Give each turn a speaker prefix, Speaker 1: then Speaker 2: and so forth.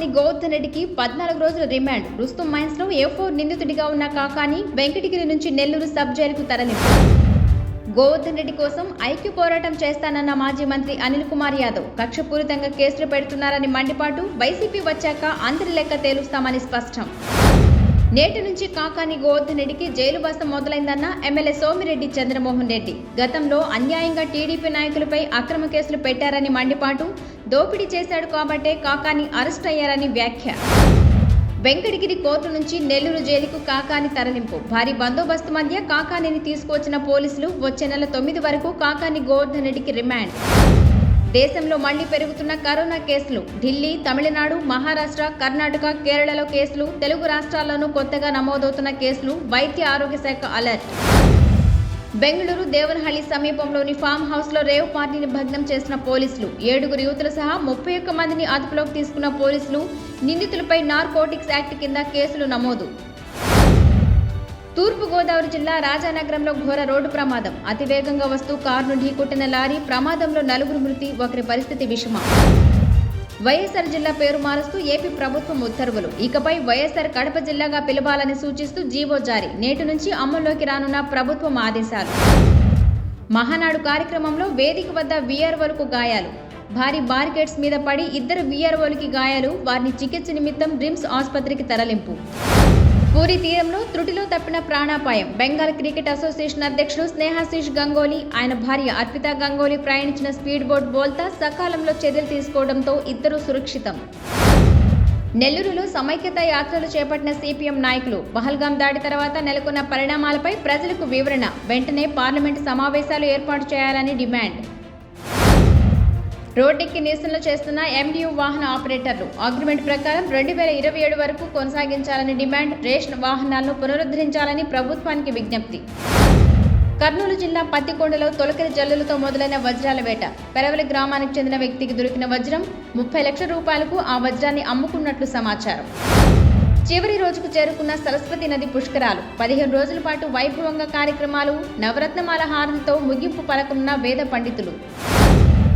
Speaker 1: కాకాని గోవర్ధన్ రెడ్డికి పద్నాలుగు రోజుల రిమాండ్. రుస్తుం మైన్స్లో ఏ ఫోర్ నిందితుడిగా ఉన్న కాకాని వెంకటగిరి నుంచి నెల్లూరు సబ్ జైలుకు తరలింపు గోవర్ధన్ రెడ్డి కోసం ఐక్య పోరాటం చేస్తానన్న మాజీ మంత్రి అనిల్ కుమార్ యాదవ్ కక్షపూరితంగా కేసులు పెడుతున్నారని మండిపాటు వైసీపీ వచ్చాక అందరి లెక్క తేలుస్తామని స్పష్టం. నేటి నుంచి కాకాని గోవర్ధనరెడ్డికి జైలు బస్త మొదలైందన్న ఎమ్మెల్యే సోమిరెడ్డి చంద్రమోహన్ రెడ్డి. గతంలో అన్యాయంగా టీడీపీ నాయకులపై అక్రమ కేసులు పెట్టారని మండిపాటు దోపిడీ చేశాడు కాబట్టే కాకాని అరెస్ట్ అయ్యారని వ్యాఖ్య. వెంకటగిరి కోర్టు నుంచి నెల్లూరు జైలుకు కాకాని తరలింపు. భారీ బందోబస్తు మధ్య కాకానిని తీసుకువచ్చిన పోలీసులు వచ్చే నెల తొమ్మిది వరకు కాకాని గోవర్ధన్ రెడ్డికి రిమాండ్. దేశంలో మళ్ళీ పెరుగుతున్న కరోనా కేసులు ఢిల్లీ తమిళనాడు మహారాష్ట్ర కర్ణాటక కేరళలో కేసులు తెలుగు రాష్ట్రాల్లోనూ కొత్తగా నమోదవుతున్న కేసులు వైద్య ఆరోగ్య శాఖ అలర్ట్. బెంగళూరు దేవనహళ్ళి సమీపంలోని ఫామ్ హౌస్లో రేవ్ పార్టీని భగ్నం చేసిన పోలీసులు ఏడుగురు యువతులు సహా ముప్పై ఒక్క మందిని అదుపులోకి తీసుకున్న పోలీసులు నిందితులపై నార్కోటిక్స్ యాక్ట్ కింద కేసులు నమోదు. తూర్పుగోదావరి జిల్లా రాజానగరంలో ఘోర రోడ్డు ప్రమాదం. అతివేగంగా వస్తూ కారును ఢీకొట్టిన లారీ ప్రమాదంలో నలుగురు మృతి ఒకరి పరిస్థితి విషమ. వైఎస్ఆర్ జిల్లా పేరు మారుస్తూ ఏపీ ప్రభుత్వం ఉత్తర్వులు. ఇకపై వైఎస్ఆర్ కడప జిల్లాగా పిలవాలని సూచిస్తూ జీవో జారీ. నేటి నుంచి అమల్లోకి రానున్న ప్రభుత్వం ఆదేశాలు. మహానాడు కార్యక్రమంలో వేదిక వద్ద వీఆర్ఓలకు గాయాలు. భారీ బారికేడ్స్ మీద పడి ఇద్దరు వీఆర్ఓలకి గాయాలు. వారిని చికిత్స నిమిత్తం రిమ్స్ ఆసుపత్రికి తరలింపు. పూరి తీరంలో త్రుటిలో తప్పిన ప్రాణాపాయం. బెంగాల్ క్రికెట్ అసోసియేషన్ అధ్యక్షుడు స్నేహాశీష్ గంగోలీ ఆయన భార్య అర్పిత గంగోలీ ప్రయాణించిన స్పీడ్ బోట్ బోల్తా సకాలంలో చర్యలు తీసుకోవడంతో ఇద్దరు సురక్షితం. నెల్లూరులో సమైక్యత యాత్రలు చేపట్టిన సిపిఎం నాయకులు. పహల్గాం దాడి తర్వాత నెలకొన్న పరిణామాలపై ప్రజలకు వివరణ. వెంటనే పార్లమెంటు సమావేశాలు ఏర్పాటు చేయాలని డిమాండ్. రోడ్డెక్కి నిరసనలు చేస్తున్న ఎండియూ వాహన ఆపరేటర్లు అగ్రిమెంట్ ప్రకారం రెండు వేల ఇరవై ఏడు వరకు కొనసాగించాలని డిమాండ్ రేషన్ వాహనాలను పునరుద్ధరించాలని ప్రభుత్వానికి విజ్ఞప్తి. కర్నూలు జిల్లా పత్తికొండలో తొలకరి జల్లులతో మొదలైన వజ్రాల వేట. పెరవలి గ్రామానికి చెందిన వ్యక్తికి దొరికిన వజ్రం ముప్పై లక్షల రూపాయలకు ఆ వజ్రాన్ని అమ్ముకున్నట్లు సమాచారం. చివరి రోజుకు చేరుకున్న సరస్వతి నది పుష్కరాలు. పదిహేను రోజుల పాటు వైభవంగా కార్యక్రమాలు నవరత్నమాల హారతితో ముగింపు పలకనున్న వేద పండితులు.